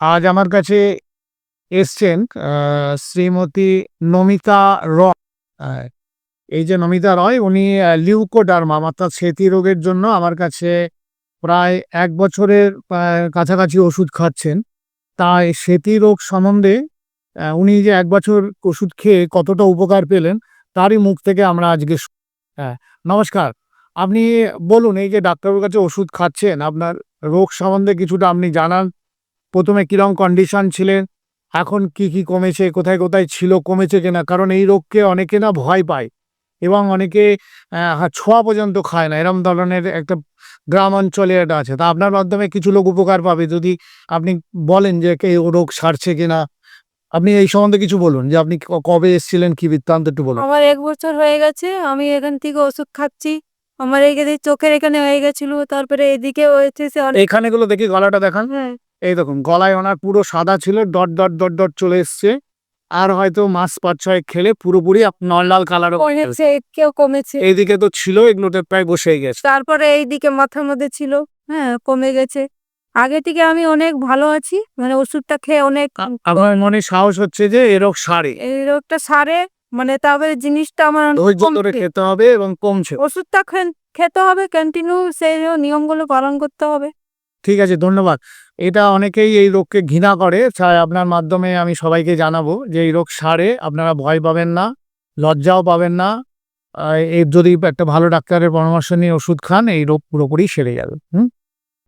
আজ আমার কাছে এসছেন শ্রীমতী নমিতা রয়। এই যে নমিতা রয়, উনি লিউকোডার্মা অর্থাৎ সেতি রোগের জন্য আমার কাছে প্রায় এক বছরের কাছাকাছি ওষুধ খাচ্ছেন। তাই সেতি রোগ সম্বন্ধে উনি যে এক বছর ওষুধ খেয়ে কতটা উপকার পেলেন, তারই মুখ থেকে আমরা আজকে হ্যাঁ নমস্কার। আপনি বলুন, এই যে ডাক্তারের কাছে ওষুধ খাচ্ছেন, আপনার রোগ সম্বন্ধে কিছুটা আপনি জানান। প্রথমে কিরম কন্ডিশন ছিলেন? এখন কি কি কমেছে? কোথায় কোথায় ছিল কমেছে কিনা? কারণ এই রোগকে অনেকে না ভয় পায় এবং অনেকে ছোঁয়া পর্যন্ত খায় না। এরম ধরনের একটা গ্রাম অঞ্চলে এটা আছে। তা আপনার মাধ্যমে কিছু লোক উপকার পাবে যদি আপনি বলেন যে কে ও রোগ সারছে কিনা। আপনি এই সম্বন্ধে কিছু বলুন যে আপনি কবে এসেছিলেন কি বৃত্তান্ত একটু বলুন। আমার এক বছর হয়ে গেছে আমি এখান থেকে ওষুধ খাচ্ছি। আমার এইখানে চোখের এখানে হয়ে গেছিল তারপরে এদিকে হয়েছে এখানে গুলো দেখি গলাটা দেখান। হ্যাঁ। এই দেখুন গলায় ওনার পুরো সাদা ছিল ডট ডট ডট ডট চলে এসছে। আর হয়তো মাস পাঁচ ছয় খেলে পুরোপুরি নর্মাল কালার কেউ কমেছে। এইদিকে তো ছিল এগুলোতে প্রায় বসেই গেছে। তারপরে এইদিকে মাথার মধ্যে ছিল হ্যাঁ কমে গেছে। আগে থেকে আমি অনেক ভালো আছি মানে ওষুধটা খেয়ে অনেক আমার মনে সাহস হচ্ছে যে এ রোগ সারে। এই রোগটা সারে মানে তারপরে জিনিসটা আমার ধৈর্য ধরে খেতে হবে এবং কমছে। ওষুধটা খেতে হবে কন্টিনিউ সেই নিয়মগুলো পালন করতে হবে। ঠিক আছে, ধন্যবাদ। এটা অনেকেই এই রোগকে ঘৃণা করে আপনার মাধ্যমে আমি সবাইকে জানাব যে এই রোগ সারে, আপনারা ভয় পাবেন না, লজ্জাও পাবেন না। এর যদি একটা ভালো ডাক্তারের পরামর্শ নিয়ে ওষুধ খান, এই রোগ পুরোপুরি সেরে যাবে। হুম?